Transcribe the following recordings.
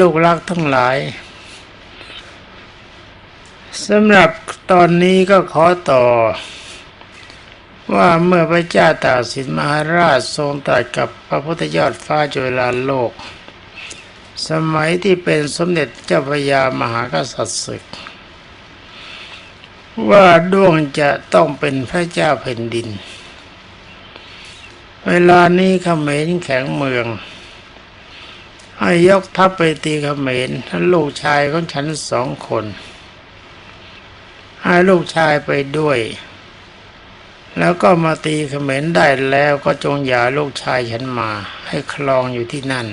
ลูกรักทั้งหลายสำหรับตอนนี้ก็ขอต่อ ว่าเมื่อพระเจ้าตากสินมหาราชทรงตรัสกับพระพุทธยอดฟ้าจุฬาโลก สมัยที่เป็นสมเด็จเจ้าพระยามหากษัตริย์ศึก ว่าดวงจะต้องเป็นพระเจ้าแผ่นดิน เวลานี้เขมรแข็งเมือง ให้ยกทัพไปตีเขมรท่านลูกชายของฉันสองคน ให้ลูกชายไปด้วย แล้วก็มาตีเขมรได้แล้วก็จงอย่าลูกชายฉันมา ให้คลองอยู่ที่นั่น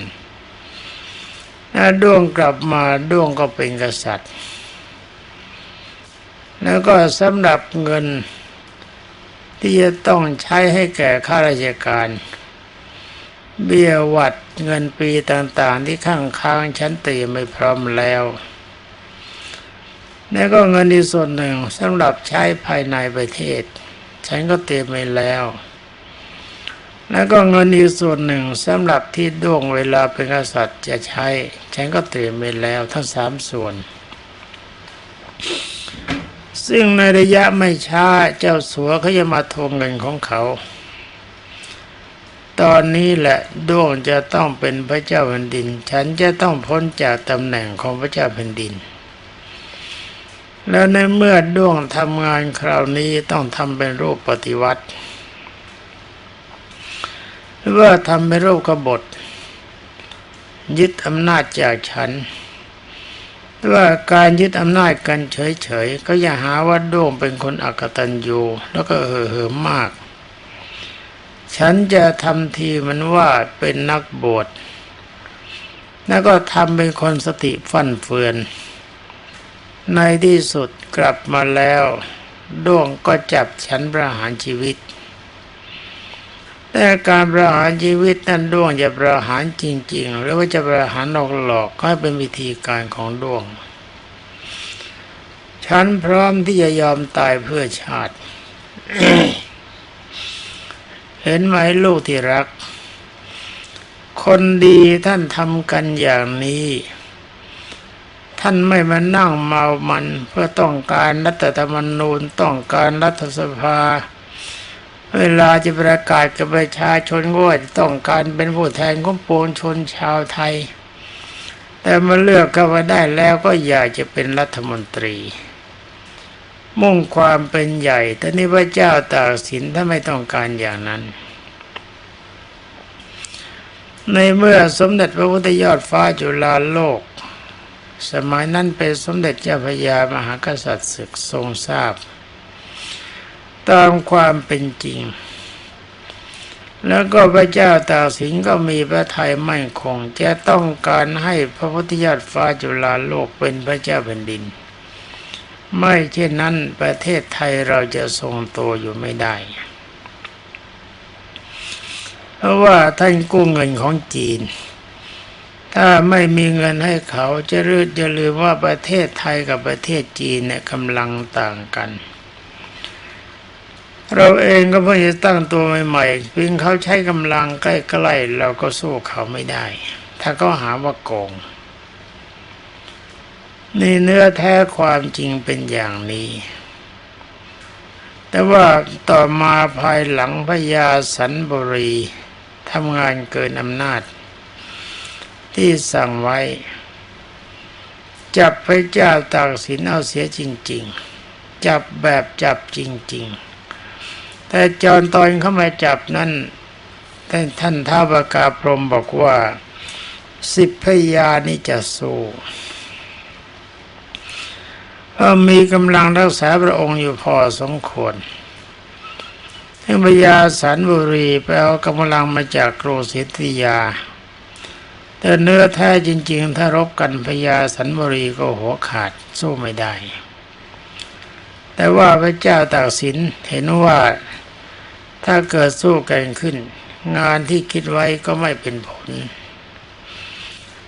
ถ้าด้วงกลับมาด้วงก็เป็นกษัตริย์ แล้วก็สำหรับเงินที่จะต้องใช้ให้แก่ข้าราชการ เบี้ยวัดเงินปีต่างๆ ที่ข้างค้างฉันเตรียมไม่พร้อมแล้วแล้วก็เงินอีกส่วนหนึ่งสำหรับใช้ภายในประเทศ ฉันก็เตรียมไว้แล้ว แล้วก็เงินอีกส่วนหนึ่งสำหรับที่ดวงเวลาเป็นกษัตริย์จะใช้ ฉันก็เตรียมไว้แล้วทั้งสามส่วน ซึ่งในระยะไม่ช้าเจ้าสัวเขาจะมาทวงเงินของเขา ตอนนี้แหละดวงจะต้องเป็นพระเจ้าแผ่นดิน ฉันจะต้องพ้นจากตำแหน่งของพระเจ้าแผ่นดิน แล้วในเมื่อดวงทำงานคราวนี้ต้องทำเป็นรูปปฏิวัติหรือว่าทำเป็นรูปกบฏ ยึดอำนาจจากฉันว่าการยึดอำนาจกันเฉยๆ ก็อย่าหาว่าดวงเป็นคนอักตัญญูแล้วก็เห่อเหิมมาก ฉันจะทำทีมันว่าเป็นนักบวช แล้วก็ทำเป็นคนสติฟั่นเฟือน ในที่สุดกลับมาแล้วดวงก็จับฉันประหารชีวิต แต่การประหารชีวิตนั้นดวงจะประหารจริง ๆ หรือว่าจะประหารหลอกๆก็เป็นวิธีการของดวง ฉันพร้อมที่จะยอมตายเพื่อชาติ เห็นไหมลูกที่รัก คนดีท่านทำกันอย่างนี้ ท่านไม่มานั่งเมามัน เพื่อต้องการรัฐธรรมนูญต้องการรัฐสภา เวลาจะประกาศกับประชาชนว่าต้องการเป็นผู้แทนของปวงชนชาวไทย แต่มาเลือกเข้ามาได้แล้วก็อยากจะเป็นรัฐมนตรี มุ่งความเป็นใหญ่แต่นี่พระเจ้าตากสินถ้าไม่ต้องการอย่างนั้น ในเมื่อสมเด็จพระพุทธยอดฟ้าจุฬาโลก สมัยนั้นเป็นสมเด็จเจ้าพระยามหากษัตริย์ศึกทรงทราบ ตามความเป็นจริง แล้วก็พระเจ้าตากสินก็มีพระทัยมั่นคง จะต้องการให้พระพุทธยอดฟ้าจุฬาโลกเป็นพระเจ้าแผ่นดิน ไม่เช่นนั้นประเทศไทยเราจะทรงตัวอยู่ไม่ได้ เพราะว่าท่านกู้เงินของจีน ถ้าไม่มีเงินให้เขาจะรืดจะลืมว่าประเทศไทยกับประเทศจีนเนี่ยกำลังต่างกัน เราเองก็เพิ่งจะตั้งตัวใหม่ๆเพียงเขาใช้กำลังใกล้ๆเราก็สู้เขาไม่ได้ ถ้าเขาหาว่าโกง นี่เนื้อแท้ความจริงเป็นอย่างนี้ แต่ว่าต่อมาภายหลังพญาสันบุรีทำงานเกินอำนาจ ที่สั่งไว้ จับพระเจ้าตากสินเอาเสียจริง ๆ จับแบบจับจริง ๆ แต่จอนตอนเข้ามาจับนั้นท่นท่านท้าวกาพรหมบอกว่า สิบพยานี่จะสู้ พราะมีกำลังรักษาพระองค์อยู่พอสมควรทั้งพญาสันบุรีไปเอากำลังมาจากกรุงศรีอยุธยา แต่เนื้อแท้จริง ๆ ถ้ารบกันพญาสันบุรีก็หัวขาดสู้ไม่ได้ แต่ว่าพระเจ้าตากสินเห็นว่าถ้าเกิดสู้กันขึ้น งานที่คิดไว้ก็ไม่เป็นผล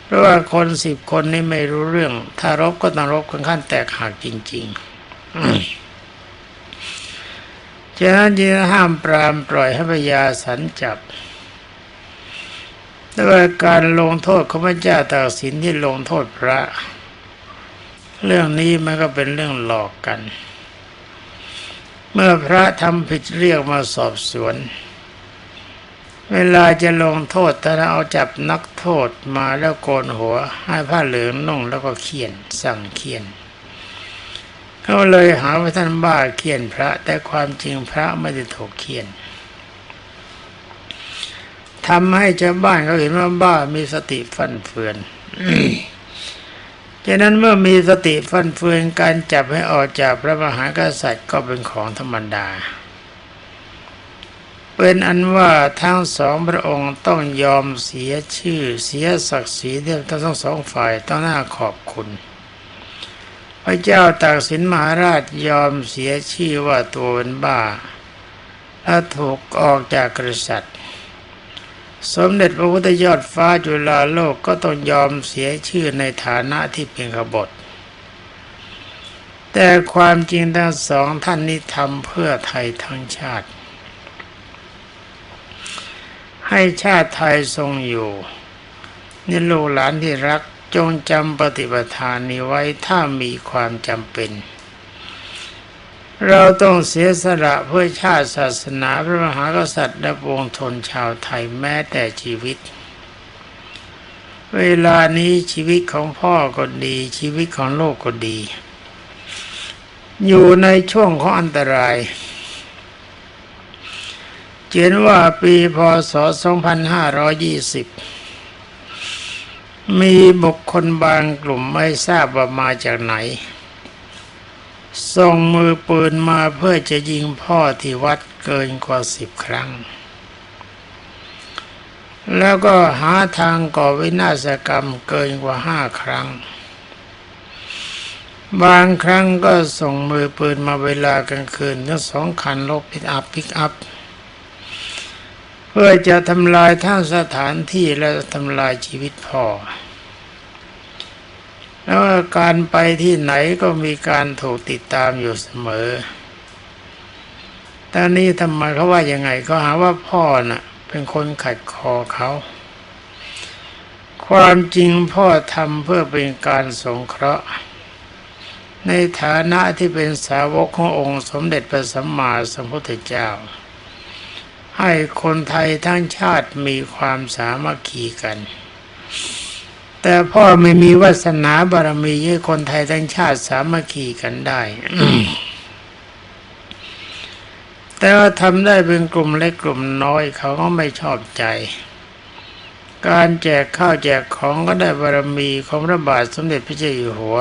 เพราะว่าคนสิบคนนี่ไม่รู้เรื่อง ถ้ารบก็ต้องรบกันขั้นแตกหักจริง ๆ ฉะนั้นจึงห้ามปรามปล่อยให้พญาสันจับแต่ว่าการลงโทษของพระเจ้าตากสินที่ลงโทษพระ เรื่องนี้มันก็เป็นเรื่องหลอกกัน เมื่อพระทำผิดเรียกมาสอบสวน เวลาจะลงโทษถ้าเอาจับนักโทษมาแล้วโกนหัว ให้ผ้าเหลืองนุ่งแล้วก็เขียนสั่งเขียนเขาเลยหาว่าท่านบ้าเขียนพระ แต่ความจริงพระไม่ได้ถูกเขียนทำให้ชาวบ้านเขาเห็นว่าบ้ามีสติฟันเฟือนฉะนั้นเมื่อมีสติฟันเฟือนการจับให้ออกจากพระมหากษัตริย์ก็เป็นของธรรมดา เป็นอันว่าทั้งสองพระองค์ต้องยอมเสียชื่อเสียศักดิ์ศรีเดียทั้งสองฝ่ายต้องหน้าขอบคุณ พระเจ้าตากสินมหาราชยอมเสียชื่อว่าตัวเป็นบ้าและถูกออกจากกษัตริย์ สมเด็จพระพุทธยอดฟ้าจุฬาโลกก็ต้องยอมเสียชื่อในฐานะที่เป็นขบฏแต่ความจริงทั้งสองท่านนี้ทำเพื่อไทยทั้งชาติ ให้ชาติไทยทรงอยู่นี่ลูกหลานที่รักจงจำปฏิปทานนี้ไว้ถ้ามีความจำเป็น เราต้องเสียสละเพื่อชาติศาสนาพระมหากษัตริย์และปวงชนชาวไทยแม้แต่ชีวิต เวลานี้ชีวิตของพ่อก็ดี ชีวิตของโลกก็ดี อยู่ในช่วงของอันตราย เขียนว่าปีพศ 2520 มีบุคคลบางกลุ่มไม่ทราบว่ามาจากไหน ส่งมือปืนมาเพื่อจะยิงพ่อที่วัดเกินกว่าสิบครั้ง แล้วก็หาทางก่อวินาศกรรมเกินกว่าห้าครั้ง บางครั้งก็ส่งมือปืนมาเวลากลางคืนทั้งสองคันรถปิกอัพปิกอัพ พื่อจะทำลายทั้งสถานที่และทำลายชีวิตพ่อ แล้วการไปที่ไหนก็มีการถูกติดตามอยู่เสมอตอนนี้ทำไมเขาว่ายังไงก็หาว่าพ่อน่ะ เป็นคนขัดคอเขา ความจริงพ่อทำเพื่อเป็นการสงเคราะห์ ในฐานะที่เป็นสาวกขององค์สมเด็จพระสัมมาสัมพุทธเจ้า ให้คนไทยทั้งชาติมีความสามัคคีกัน แต่พ่อไม่มีวาสนาบารมีให้คนไทยทั้งชาติสามัคคีกันได้แต่ว่าทำได้เป็นกลุ่มเล็กกลุ่มน้อยเขาก็ไม่ชอบใจ การแจกข้าวแจกของก็ได้บารมีของพระบาทสมเด็จพระเจ้าอยู่หัว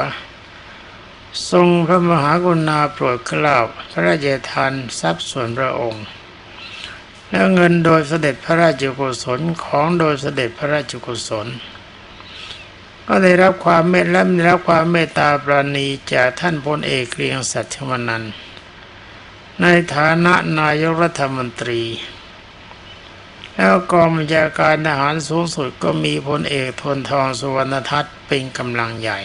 ทรงพระมหากรุณาโปรดเกล้าพระราชทานทรัพย์ส่วนพระองค์ แล้วเงินโดยเสด็จพระราชกุศลของโดยเสด็จพระราชกุศล ก็ได้รับความเมตและได้รับความเมตตาปราณีจากท่านพลเอกเรียงศักดิ์ชวนันในฐานะนายกรัฐมนตรี แล้วกองบัญชาการทหารสูงสุดก็มีพลเอกทนทองสุวรรณทัศน์เป็นกำลังใหญ่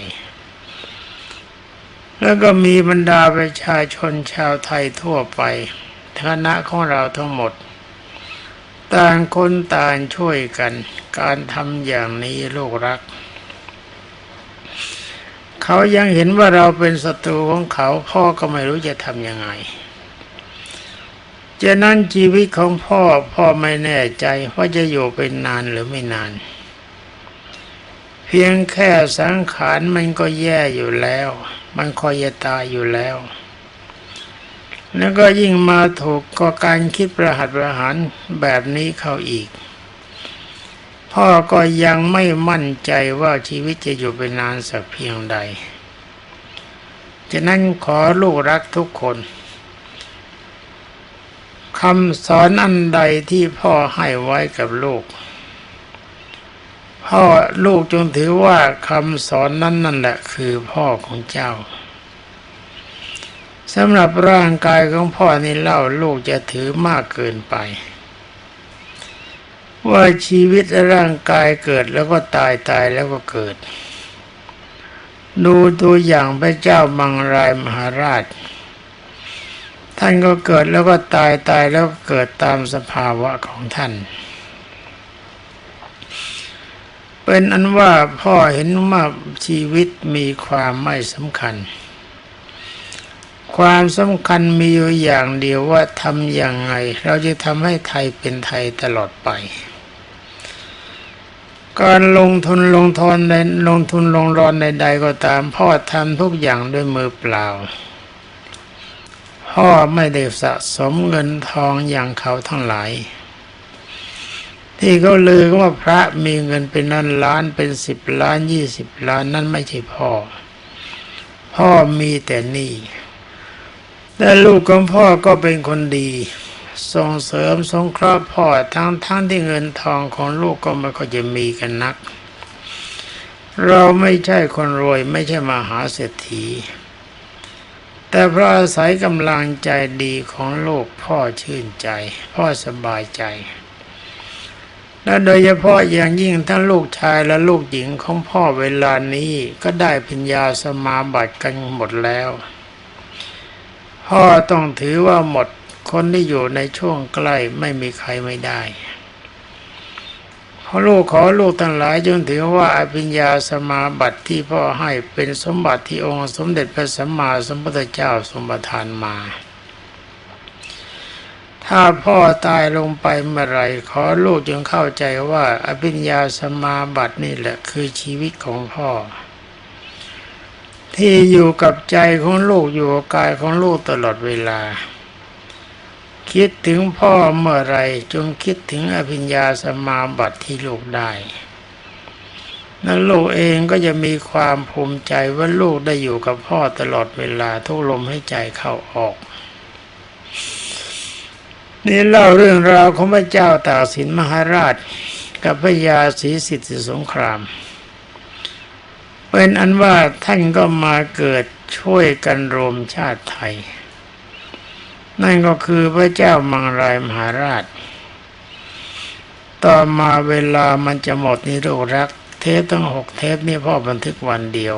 แล้วก็มีบรรดาประชาชนชาวไทยทั่วไปคณะของเราทั้งหมด ต่างคนต่างช่วยกัน การทำอย่างนี้ลูกรัก เขายังเห็นว่าเราเป็นศัตรูของเขาพ่อก็ไม่รู้จะทำยังไงฉะนั้นชีวิตของพ่อพ่อไม่แน่ใจว่าจะอยู่เป็นนานหรือไม่นาน เพียงแค่สังขารมันก็แย่อยู่แล้ว มันคอยจะตายอยู่แล้ว แล้วก็ยิ่งมาถูกก็การคิดประหัตประหารแบบนี้เข้าอีก พ่อก็ยังไม่มั่นใจว่าชีวิตจะอยู่เป็นนานสักเพียงใดฉะนั้นขอลูกรักทุกคนคำสอนอันใดที่พ่อให้ไว้กับลูก พ่อลูกจงถือว่าคำสอนนั้นนั่นแหละคือพ่อของเจ้า สำหรับร่างกายของพ่อนี่เล่าลูกจะถือมากเกินไป ว่าชีวิตร่างกายเกิดแล้วก็ตายตายแล้วก็เกิด ดูตัวอย่างพระเจ้ามังรายมหาราช ท่านก็เกิดแล้วก็ตายตายแล้วเกิดตามสภาวะของท่าน เป็นอันว่าพ่อเห็นว่าชีวิตมีความไม่สำคัญ ความสำคัญมีอยู่อย่างเดียวว่าทำอย่างไง เราจะทำให้ไทยเป็นไทยตลอดไป การลงทุนลงทอนในลงทุนลงรอนใดๆก็ตาม พ่อทำทุกอย่างด้วยมือเปล่า พ่อไม่ได้สะสมเงินทองอย่างเขาทั้งหลาย ที่เขาลือว่าพระมีเงินเป็นนั้นล้านเป็นสิบล้านยี่สิบล้านนั่นไม่ใช่พ่อ พ่อมีแต่หนี่ แต่ลูกของพ่อก็เป็นคนดี ส่งเสริมสงเคราะห์พ่อทั้งทั้งที่เงินทองของลูกก็ไม่ค่อยจะมีกันนัก เราไม่ใช่คนรวยไม่ใช่มหาเศรษฐี แต่เพราะอาศัยกำลังใจดีของลูกพ่อชื่นใจ พ่อสบายใจ และโดยเฉพาะอย่างยิ่งทั้งลูกชายและลูกหญิงของพ่อเวลานี้ก็ได้ปัญญาสมาบัติกันหมดแล้ว พ่อต้องถือว่าหมดคนที่อยู่ในช่วงใกล้ไม่มีใครไม่ได้ขอลูกขอลูกทั้งหลายจงถือว่าอภิญญาสมาบัติที่พ่อให้เป็นสมบัติที่องค์สมเด็จพระสัมมาสัมพุทธเจ้าทรงประทานมา ถ้าพ่อตายลงไปเมื่อไรขอลูกจงเข้าใจว่าอภิญญาสมาบัตินี่แหละคือชีวิตของพ่อ ที่อยู่กับใจของลูกอยู่กับกายของลูกตลอดเวลา คิดถึงพ่อเมื่อไรจงคิดถึงอภิญญาสมาบัติที่ลูกได้นั้นลูกเองก็จะมีความภูมิใจว่าลูกได้อยู่กับพ่อตลอดเวลาทุกลมให้ใจเข้าออก นี่เล่าเรื่องราวของพระเจ้าตากสินมหาราช กับพระยาศรีสิทธิสงคราม เป็นอันว่าท่านก็มาเกิดช่วยกันรวมชาติไทย นั่นก็คือพระเจ้ามังรายมหาราช ต่อมาเวลามันจะหมดนิโรรัก เทปตั้งหกเทปนี่พ่อบันทึกวันเดียว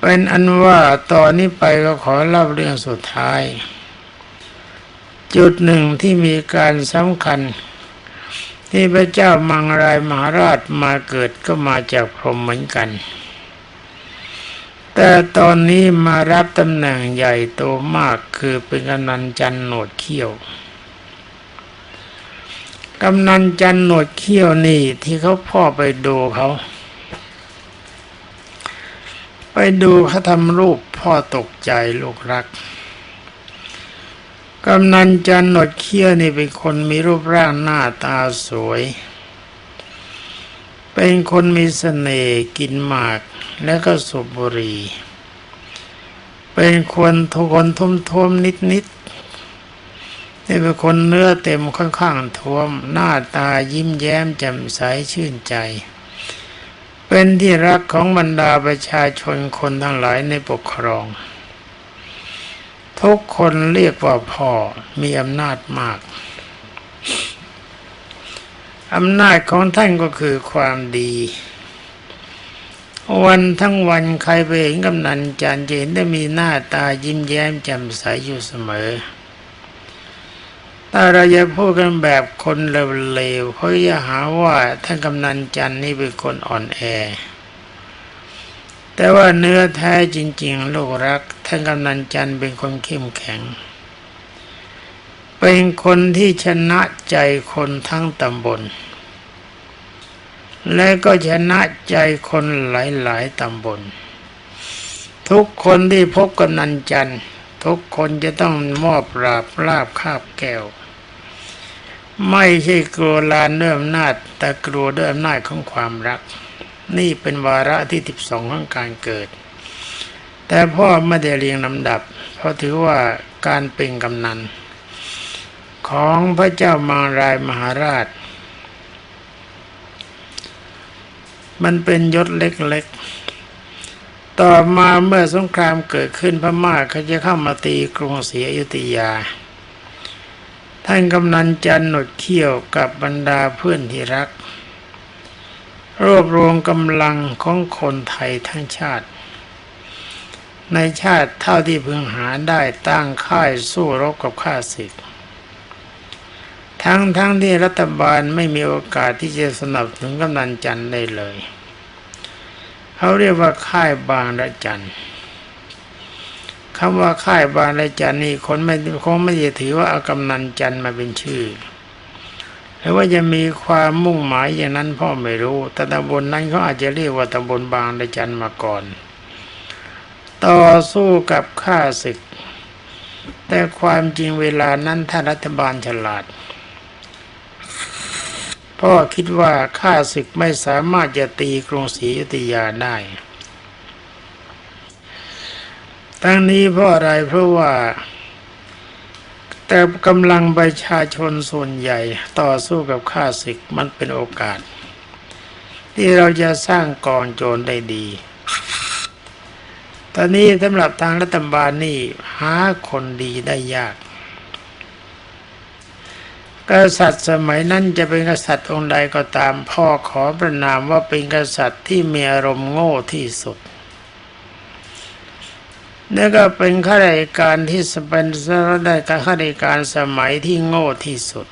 เป็นอันว่าตอนนี้ไปก็ขอเล่าเรื่องสุดท้าย จุดหนึ่งที่มีการสำคัญ ที่พระเจ้ามังรายมหาราชมาเกิดก็มาจากพรหมเหมือนกัน แต่ตอนนี้มารับตำแหน่งใหญ่โตมากคือเป็นกำนันจันโหนดเขี้ยวกำนันจันโหนดเขี้ยวนี่ที่เขาพ่อไปดูเขา ไปดูเขาทำรูปพ่อตกใจลูกรัก กำนันจันหนดเขี้ยวนี่เป็นคนมีรูปร่างหน้าตาสวย เป็นคนมีเสน่ห์กินหมากและก็สูบบุหรี่เป็นคนทุกคนทุ่มทมนิดนิดนี่เป็นคนเนื้อเต็มค่อนข้างท้วม หน้าตายิ้มแย้มแจ่มใสชื่นใจ เป็นที่รักของบรรดาประชาชนคนทั้งหลายในปกครอง ทุกคนเรียกว่าพ่อมีอำนาจมากอำนาจของท่านก็คือความดี วันทั้งวันใครไปเห็นกำนันจันทร์จะเห็นได้มีหน้าตายิ้มแย้มแจ่มใสอยู่เสมอถ้าเราจะพูดกันแบบคนเลวๆเขาจะหาว่าท่านกำนันจันนี่เป็นคนอ่อนแอ แต่ว่าเนื้อแท้จริง ๆ ลูกรักท่านกำนันจันเป็นคนเข้มแข็ง เป็นคนที่ชนะใจคนทั้งตำบล และก็ชนะใจคนหลายๆตำบล ทุกคนที่พบกำนันจันทุกคนจะต้องมอบราบลาบคาบแก้ว ไม่ใช่กลัวลานด้วยอำนาจแต่กลัวด้วยอำนาจของความรัก นี่เป็นวาระที่ 12ของการเกิด แต่พ่อไม่ได้เรียงลำดับ เพราะถือว่าการเป็นกำนัน ของพระเจ้ามารายมหาราช มันเป็นยศเล็กๆ ต่อมาเมื่อสงครามเกิดขึ้นพม่าเขาจะเข้ามาตีกรุงศรีอยุธยา ท่านกำนันจันหนดเขี้ยวกับบรรดาเพื่อนที่รัก รวบรวมกำลังของคนไทยทั้งชาติ ในชาติเท่าที่พึงหาได้ตั้งค่ายสู้รบกับข้าศึก ทั้งทั้งที่รัฐบาลไม่มีโอกาสที่จะสนับสนุนกำนันจันทร์ได้เลย เขาเรียกว่าค่ายบางระจันคำว่าค่ายบางระจันนี่คนไม่คงไม่จะถือว่าเอากำนันจันทร์มาเป็นชื่อ หรือว่าจะมีความมุ่งหมายอย่างนั้นพ่อไม่รู้ แต่ตำบลนั้นเขาอาจจะเรียกว่าตำบลบางระจันมาก่อน ต่อสู้กับข้าศึก แต่ความจริงเวลานั้นถ้ารัฐบาลฉลาด พ่อคิดว่าข้าศึกไม่สามารถจะตีกรุงศรีอยุธยาได้ทั้งนี้เพราะอะไรเพราะว่า แต่กำลังประชาชนส่วนใหญ่ต่อสู้กับข้าศึกมันเป็นโอกาส ที่เราจะสร้างกองโจรได้ดี ตอนนี้สำหรับทางรัฐบาลนี่หาคนดีได้ยาก กษัตริย์สมัยนั้นจะเป็นกษัตริย์องค์ใดก็ตามพ่อขอประนามว่าเป็นกษัตริย์ที่มีอารมณ์โง่ที่สุด แล้วก็เป็นข้าราชการที่เป็นได้กับข้าราชการสมัยที่โง่ที่สุด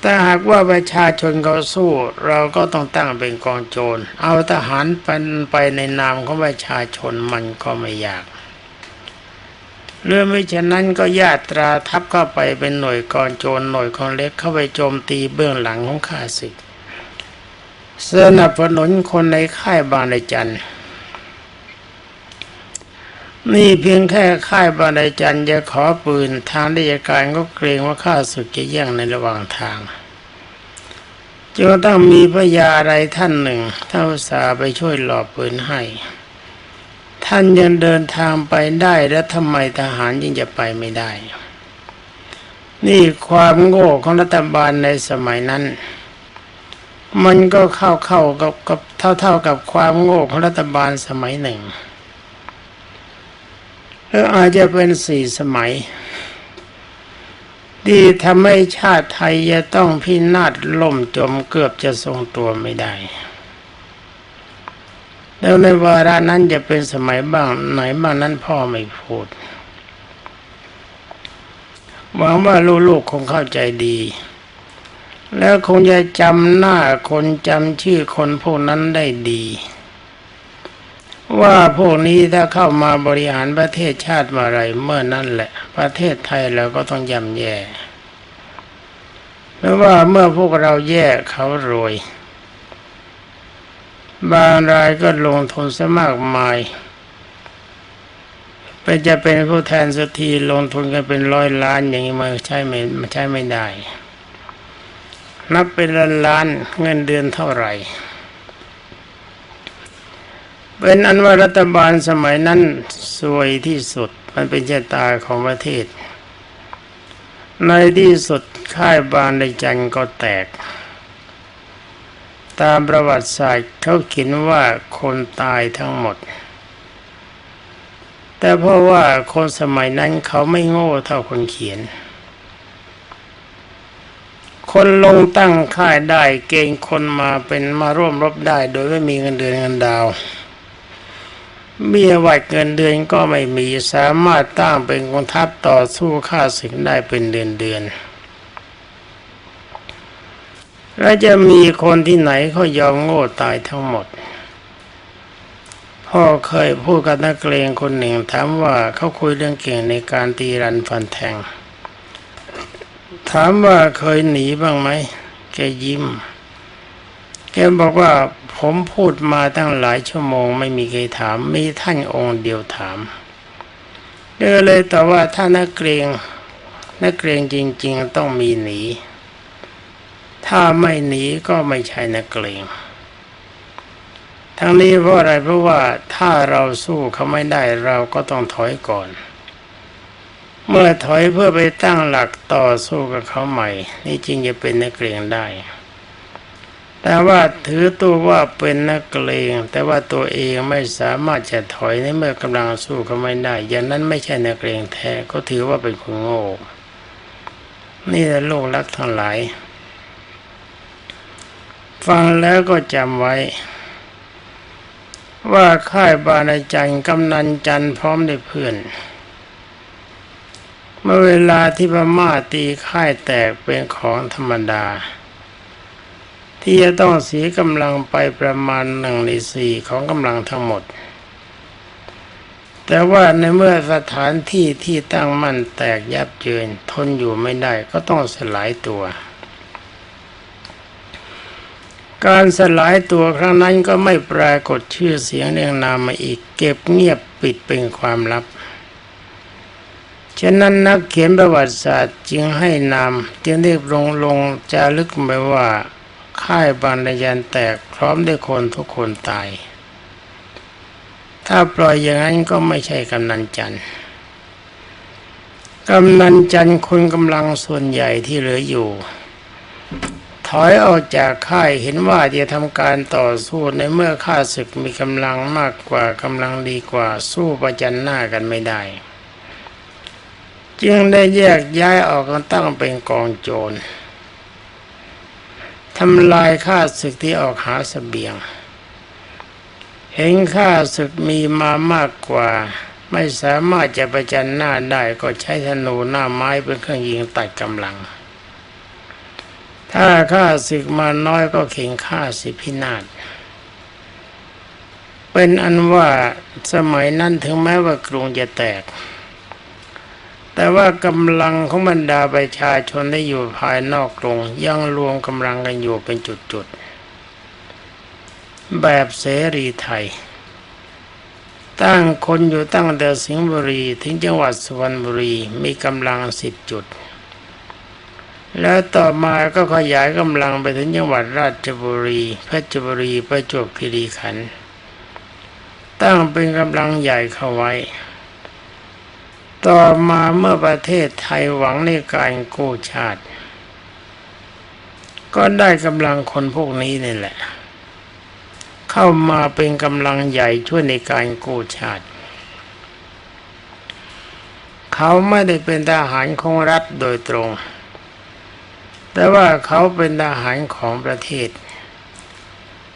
แต่หากว่าประชาชนเขาสู้เราก็ต้องตั้งเป็นกองโจร เอาทหารเป็นไปในนามของประชาชนมันก็ไม่ยากเรื่องไม่เช่นนั้นก็ญาตราทัพเข้าไปเป็นหน่วยกองโจรหน่วยของเล็กเข้าไปโจมตีเบื้องหลังของข้าศึกสนับสนุนคนในค่ายบางในจันทร์ นี่เพียงแค่ค่ายบางในจันทร์จะขอปืนทางราชการก็เกรงว่าข้าศึกจะแย่งในระหว่างทางจนต้องมีพระยาอะไรท่านหนึ่งเท่าสาไปช่วยหลอบปืนให้ ท่านยังเดินทางไปได้แล้วทำไมทหารยังจะไปไม่ได้ นี่ความโง่ของรัฐบาลในสมัยนั้น มันก็เข้าเข้ากับกับเท่าเท่ากับความโง่ของรัฐบาลสมัยหนึ่ง หรืออาจจะเป็นสี่สมัย ที่ทำให้ชาติไทยจะต้องพินาศล่มจมเกือบจะทรงตัวไม่ได้ แล้วในวาระนั้นจะเป็นสมัยบ้างไหนบ้างนั้นพ่อไม่พูดหวังว่าลูกๆคงเข้าใจดี แล้วคงจะจำหน้าคนจำชื่อคนพวกนั้นได้ดี ว่าพวกนี้ถ้าเข้ามาบริหารประเทศชาติมื่อไรเมื่อนั้นแหละ ประเทศไทยเราก็ต้องย่ำแย่หรือว่าเมื่อพวกเราแย่เขารวย บางรายก็ลงทุนซะมากมายเป็นจะเป็นผู้แทนสักทีลงทุนกันเป็นร้อยล้านอย่างนี้มันใช่ไม่มันใช่ไม่ได้ นับเป็นล้านล้านเงินเดือนเท่าไหร่ เป็นอันว่ารัฐบาลสมัยนั้นสวยที่สุดมันเป็นชะตาของประเทศ ในที่สุดค่ายบางในจันทร์ก็แตก ตามประวัติศาสตร์เขาเขียนว่าคนตายทั้งหมด แต่เพราะว่าคนสมัยนั้นเขาไม่โง่เท่าคนเขียน คนลงตั้งค่ายได้เกณฑ์คนมาเป็นมาร่วมรบได้ โดยไม่มีเงินเดือนเงินดาว เบี้ยวัดเงินเดือนก็ไม่มีสามารถตั้งเป็นกองทัพต่อสู้ข้าศึกได้เป็นเดือนเดือนแล้วจะมีคนที่ไหนเขายอมโง่ตายทั้งหมด พ่อเคยพูดกับนักเรียนคนหนึ่งถามว่าเขาคุยเรื่องเก่งในการตีรันฟันแทง ถามว่าเคยหนีบ้างไหมแกยิ้มแกบอกว่า ผมพูดมาตั้งหลายชั่วโมงไม่มีใครถาม มีท่านองค์เดียวถามเดินเลยแต่ว่าถ้านักเกรงนักเกรงจริง ๆ ต้องมีหนี ถ้าไม่หนีก็ไม่ใช่นักเกรงทั้งนี้เพราะอะไรเพราะว่าถ้าเราสู้เขาไม่ได้เราก็ต้องถอยก่อน เมื่อถอยเพื่อไปตั้งหลักต่อสู้กับเขาใหม่ นี่จริงจะเป็นนักเกรงได้ แต่ว่าถือตัวว่าเป็นนักเกรงแต่ว่าตัวเองไม่สามารถจะถอยในเมื่อกำลังสู้เขาไม่ได้ อย่างนั้นไม่ใช่นักเกรงแท้ก็ถือว่าเป็นคนโง่ นี่แหละโลกรักทั้งหลาย ฟังแล้วก็จำไว้ ว่าค่ายบานจันกำนันจันพร้อมด้วยเพื่อนเมื่อเวลาที่พม่าตีค่ายแตกเป็นของธรรมดา ที่จะต้องเสียกำลังไปประมาณหนึ่งในสี่ของกำลังทั้งหมด แต่ว่าในเมื่อสถานที่ที่ตั้งมั่นแตกยับเยินทนอยู่ไม่ได้ก็ต้องสลายตัว การสลายตัวครั้งนั้นก็ไม่ปรากฏชื่อเสียงเรียงนามมาอีก เก็บเงียบปิดเป็นความลับฉะนั้นนักเขียนประวัติศาสตร์จึงให้นามจึงได้ลงลงจารึกไปว่า ค่ายบางระยันแตกพร้อมด้วยคนทุกคนตาย ถ้าปล่อยอย่างนั้นก็ไม่ใช่กำนันจันทร์กำนันจันทร์คนกำลังส่วนใหญ่ที่เหลืออยู่ ถอยออกจากค่ายเห็นว่าจะทำการต่อสู้ในเมื่อข้าศึกมีกำลังมากกว่ากำลังดีกว่าสู้ประจันหน้ากันไม่ได้ จึงได้แยกย้ายออกกันตั้งเป็นกองโจร ทำลายข้าศึกที่ออกหาสเสบียง เห็นข้าศึกมีมามากกว่า ไม่สามารถจะประจันหน้าได้ก็ใช้ธนูหน้าไม้เป็นเครื่องยิงตัดกำลัง ถ้าข้าศึกมาน้อยก็เข่งข้าสิพินาศเป็นอันว่าสมัยนั้นถึงแม้ว่ากรุงจะแตก แต่ว่ากำลังของบรรดาประชาชนได้อยู่ภายนอกกรงยังรวมกำลังกันอยู่เป็นจุดๆ แบบเสรีไทย ตั้งคนอยู่ตั้งแต่สิงห์บุรีถึงจังหวัดสุพรรณบุรีมีกำลังสิบจุด แล้วต่อมาก็ขยายกำลังไปถึงจังหวัดราชบุรีเพชรบุรีประจวบคีรีขันธ์ตั้งเป็นกำลังใหญ่เข้าไว้ ต่อมาเมื่อประเทศไทยหวังในการกู้ชาติ ก็ได้กำลังคนพวกนี้นี่แหละ เข้ามาเป็นกำลังใหญ่ช่วยในการกู้ชาติ เขาไม่ได้เป็นทหารของรัฐโดยตรง แต่ว่าเขาเป็นทหารของประเทศ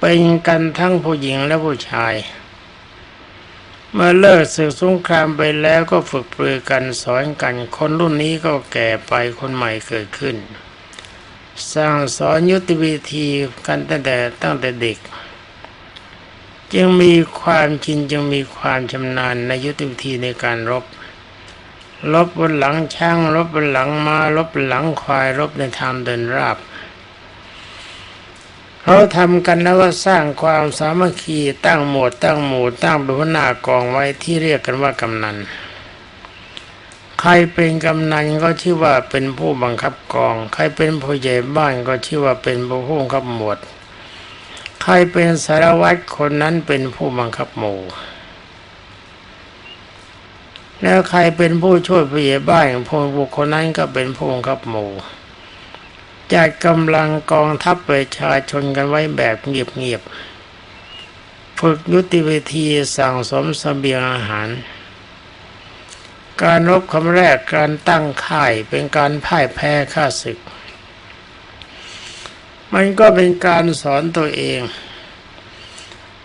เป็นกันทั้งผู้หญิงและผู้ชาย เมื่อเลิกศึกสงครามไปแล้วก็ฝึกปรือกันสอนกันคนรุ่นนี้ก็แก่ไปคนใหม่เกิดขึ้น สร้างสอนยุทธวิธีกันตั้งแต่ตั้งแต่เด็ก จึงมีความชินจึงมีความชำนาญในยุทธวิธีในการรบ รบบนหลังช้างรบบนหลังมา้ารบบนหลังควายรบในทางเดินราบ เขาทำกันแล้วก็สร้างความสามัคคีตั้งหมวดตั้งหมู่ตั้งเป็นหัวหน้ากองไว้ที่เรียกกันว่ากำนัน ใครเป็นกำนันก็ชื่อว่าเป็นผู้บังคับกอง ใครเป็นผู้ใหญ่บ้านก็ชื่อว่าเป็นผู้บังคับหมวด ใครเป็นสารวัตรคนนั้นเป็นผู้บังคับหมู่แล้วใครเป็นผู้ช่วยผู้ใหญ่บ้านผู้บุคคลนั้นก็เป็นผู้บังคับหมู่ จัดกำลังกองทัพประชาชนกันไว้แบบเงียบๆฝึกยุทธวิธีสั่งสมสเสบียงอาหาร การรบคำแรกการตั้งค่ายเป็นการพ่ายแพ้ข้าศึก มันก็เป็นการสอนตัวเอง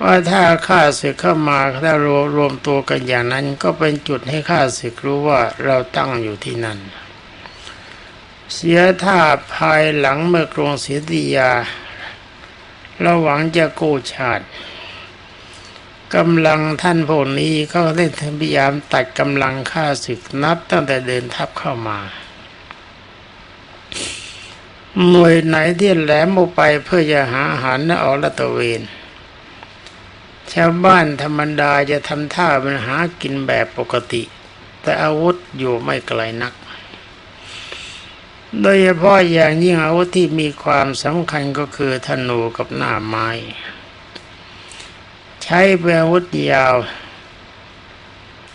ว่าถ้าข้าศึกเข้ามาถ้ารวมรวมตัวกันอย่างนั้น ก็เป็นจุดให้ข้าศึกรู้ว่าเราตั้งอยู่ที่นั่น เสียท่าภายหลังเมื่อกรุงศรีอยุธยาเราหวังจะกู้ชาติกำลังท่านพวกนี้ก็ได้พยายามตัดกำลังข้าศึกนับตั้งแต่เดินทัพเข้ามาหน่วยไหนที่แหลมออกไปเพื่อจะหาอาหารและออกละตะเวนชาวบ้านธรรมดาจะทำท่าเป็นหากินแบบปกติ แต่อาวุธอยู่ไม่ไกลนัก โดยเฉพาะอย่างยิ่งอาวุธที่มีความสำคัญก็คือธนูกับหน้าไม้ ใช้เป็นอาวุธยาว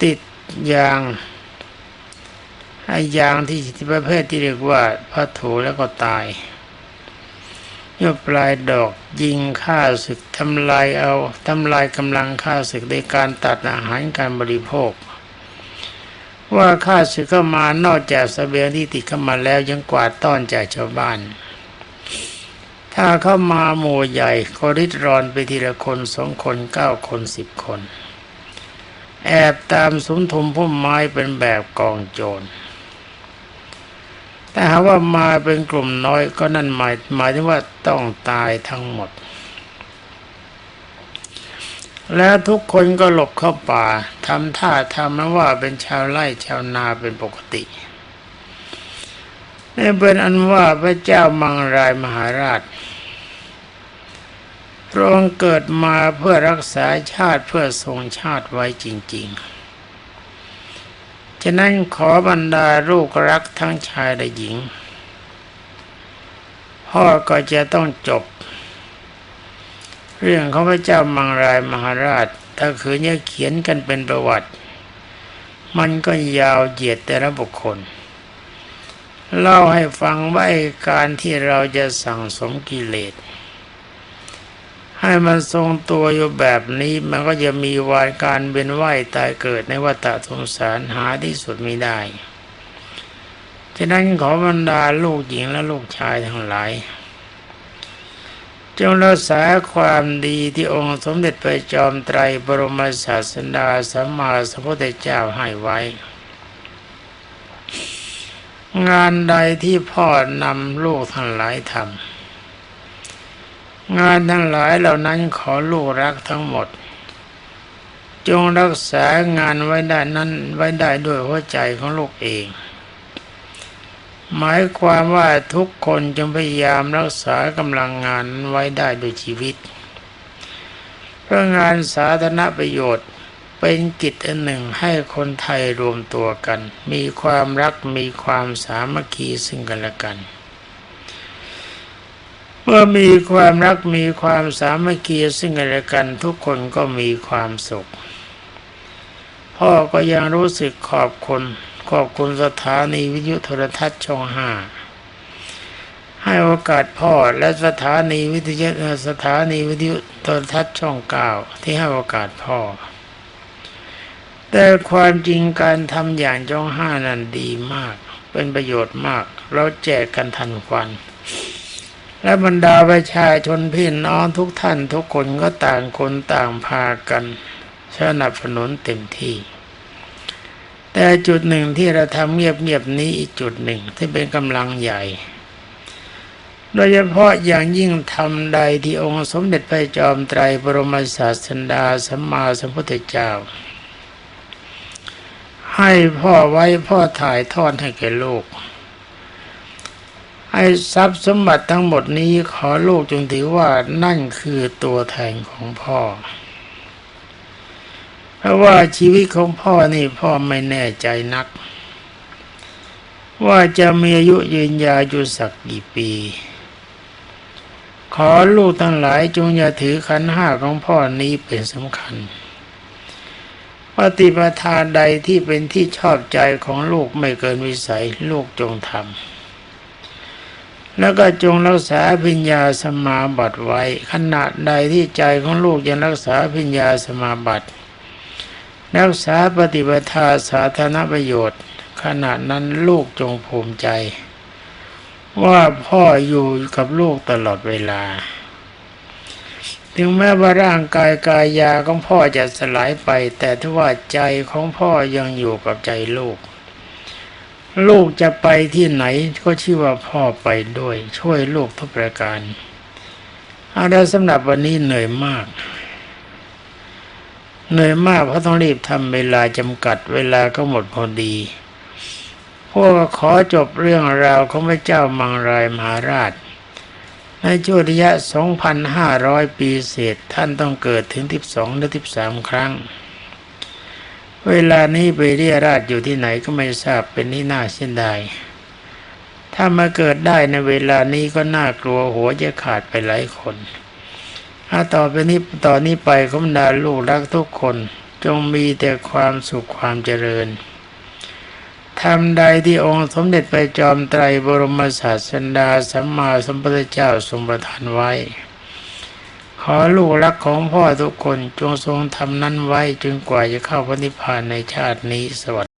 ติดยางไอ้ยางที่ประเภทที่เรียกว่าพัถูแล้วก็ตายยกปลายดอกยิงฆ่าศึกทำลายเอาทำลายกำลังฆ่าศึกในการตัดอาหารการบริโภค ว่าข้าศึกเข้ามานอกจากสเสบียงที่ติดเข้ามาแล้วยังกวาดต้อนจากชาวบ้าน ถ้าเข้ามาหมู่ใหญ่ก็ริดรอนไปทีละคนสองคนเก้าคนสิบคน แอบตามสมทุมพุ่มไม้เป็นแบบกองโจรแต่หากว่ามาเป็นกลุ่มน้อยก็นั่นหมายหมายถึงว่าต้องตายทั้งหมด แล้วทุกคนก็หลบเข้าป่าทำท่าทำว่าเป็นชาวไร่ชาวนาเป็นปกตินี่เป็นอันว่าพระเจ้ามังรายมหาราชพระองค์เกิดมาเพื่อรักษาชาติเพื่อทรงชาติไว้จริง ๆ ฉะนั้นขอบรรดาลูกรักทั้งชายและหญิง พ่อก็จะต้องจบ เรื่องของพระเจ้ามังรายมหาราช ถ้าคือเนี่ยเขียนกันเป็นประวัติ มันก็ยาวเหยียดแต่ละบุคคล เล่าให้ฟังว่าการที่เราจะสั่งสมกิเลส ให้มันทรงตัวอยู่แบบนี้มันก็จะมีวายการเป็นไหวตายเกิดในวัฏสงสารหาที่สุดไม่ได้ฉะนั้นขอบรรดาลูกหญิงและลูกชายทั้งหลาย จงรักษาความดีที่องค์สมเด็จพระจอมไตรบรมศาสดาสัมมาสัมพุทธเจ้าให้ไว้ งานใดที่พ่อนำลูกทั้งหลายทำงานทั้งหลายเหล่านั้นขอลูกรักทั้งหมด จงรักษางานไว้ได้นั้นไว้ได้ด้วยหัวใจของลูกเอง หมายความว่าทุกคนจงพยายามรักษากำลังงานไว้ได้ด้วยชีวิต เพราะงานสาธารณประโยชน์เป็นกิจอันหนึ่งให้คนไทยรวมตัวกัน มีความรักมีความสามัคคีซึ่งกันและกัน เมื่อมีความรักมีความสามัคคีซึ่งกันและกัน ทุกคนก็มีความสุข พ่อก็ยังรู้สึกขอบคุณ ขอบคุณสถานีวิทยุโทรทัศน์ช่องห้าให้โอกาสพ่อและสถานีวิทยุสถานีวิทยุโทรทัศน์ช่องเก้าที่ให้โอกาสพ่อ แต่ความจริงการทำอย่างช่องห้านั้นดีมาก เป็นประโยชน์มาก เราแจกกันทันควัน และบรรดาประชาชนพี่น้องทุกท่านทุกคนก็ต่างคนต่างพากันสนับสนุนเต็มที่ แต่จุดหนึ่งที่เราทำเงียบๆนี้อีกจุดหนึ่งที่เป็นกำลังใหญ่ โดยเฉพาะอย่างยิ่งทำใดที่องค์สมเด็จพระจอมไตรบรมศาสดาสัมมาสัมพุทธเจ้า ให้พ่อไว้พ่อถ่ายทอดให้แก่ลูกให้ทรัพย์สมบัติทั้งหมดนี้ขอลูกจงถือว่านั่นคือตัวแทนของพ่อ เพราะว่าชีวิตของพ่อนี่พ่อไม่แน่ใจนัก ว่าจะมีอายุยืนยาวอยู่สักกี่ปี ขอลูกทั้งหลายจงอย่าถือขันห้าของพ่อนี้เป็นสำคัญปฏิปทาใดที่เป็นที่ชอบใจของลูกไม่เกินวิสัยลูกจงทำแล้วก็จงรักษาพิญญาสมาบัติไว้ ขณะใดที่ใจของลูกยังรักษาพิญญาสมาบัติ รักษาปฏิปทาสาธารณประโยชน์ ขณะนั้นลูกจงภูมิใจ ว่าพ่ออยู่กับลูกตลอดเวลา ถึงแม้ว่าร่างกายกายยาของพ่อจะสลายไป แต่ถ้าว่าใจของพ่อยังอยู่กับใจลูก ลูกจะไปที่ไหนก็ชื่อว่าพ่อไปด้วย ช่วยลูกทุกประการเอาละสำหรับวันนี้เหนื่อยมาก เหนื่อยมากเพราะต้องรีบทำเวลาจำกัดเวลาก็หมดพอดี พวกขอจบเรื่องราวของพระเจ้ามังรายมหาราช ในช่วงระยะ 2,500 ปีเศษท่านต้องเกิดถึง 12หรือ13 ครั้ง เวลานี้ไปเรียราชอยู่ที่ไหนก็ไม่ทราบเป็นที่น่าเสียดายถ้ามาเกิดได้ในเวลานี้ก็น่ากลัวหัวจะขาดไปหลายคน ถ้าต่อไปนี้ต่อนนี้ไปขบรรดาลูกรักทุกคนจงมีแต่ความสุขความเจริญทำใดที่องค์สมเด็จไปจอมไตรบรมศาสดาสัมมาสัมพุทธเจ้าทรงประทานไว้ ขอลูกรักของพ่อทุกคนจงทรงทำนั้นไว้จนกว่าจะเข้าพระนิพพานในชาตินี้สวัส